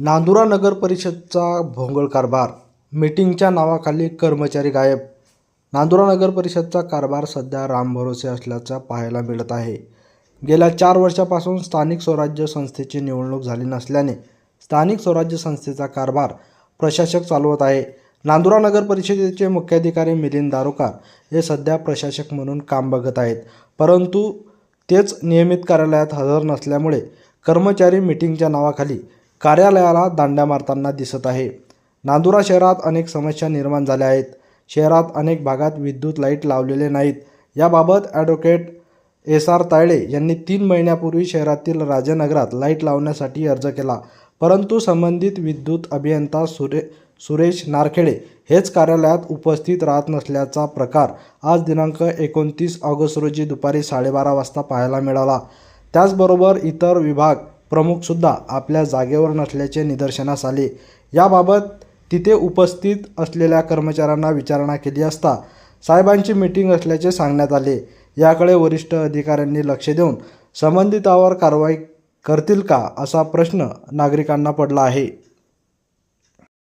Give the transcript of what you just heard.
नांदुरा नगर परिषदचा भोंगळ कारभार. मीटिंगच्या नावाखाली कर्मचारी गायब. नांदुरा नगर परिषदचा कारभार सध्या रामभरोसे असल्याचा पाहायला मिळत आहे. गेल्या चार वर्षापासून स्थानिक स्वराज्य संस्थेची निवडणूक झाली नसल्याने स्थानिक स्वराज्य संस्थेचा कारभार प्रशासक चालवत आहे. नांदुरा नगर परिषदेचे मुख्याधिकारी मिलिंद दारोकार हे सध्या प्रशासक म्हणून काम बघत आहेत. परंतु तेच नियमित कार्यालयात हजर नसल्यामुळे कर्मचारी मिटिंगच्या नावाखाली कार्यालयाला दांड्या मारताना दिसत आहे. नांदुरा शहरात अनेक समस्या निर्माण झाल्या आहेत. शहरात अनेक भागात विद्युत लाइट लावलेले नाहीत. याबाबत ॲडव्होकेट एस आर तायडे यांनी तीन महिन्यापूर्वी शहरातील राजनगरात लाइट लावण्यासाठी अर्ज केला. परंतु संबंधित विद्युत अभियंता सुरे सुरेश नारखेडे हेच कार्यालयात उपस्थित राहत नसल्याचा प्रकार आज दिनांक एकोणतीस ऑगस्ट रोजी दुपारी साडेबारा वाजता पाहायला मिळाला. त्याचबरोबर इतर विभाग प्रमुखसुद्धा आपल्या जागेवर नसल्याचे निदर्शनास आले. याबाबत तिथे उपस्थित असलेल्या कर्मचाऱ्यांना विचारणा केली असता साहेबांची मीटिंग असल्याचे सांगण्यात आले. याकडे वरिष्ठ अधिकाऱ्यांनी लक्ष देऊन संबंधितावर कारवाई करतील का असा प्रश्न नागरिकांना पडला आहे.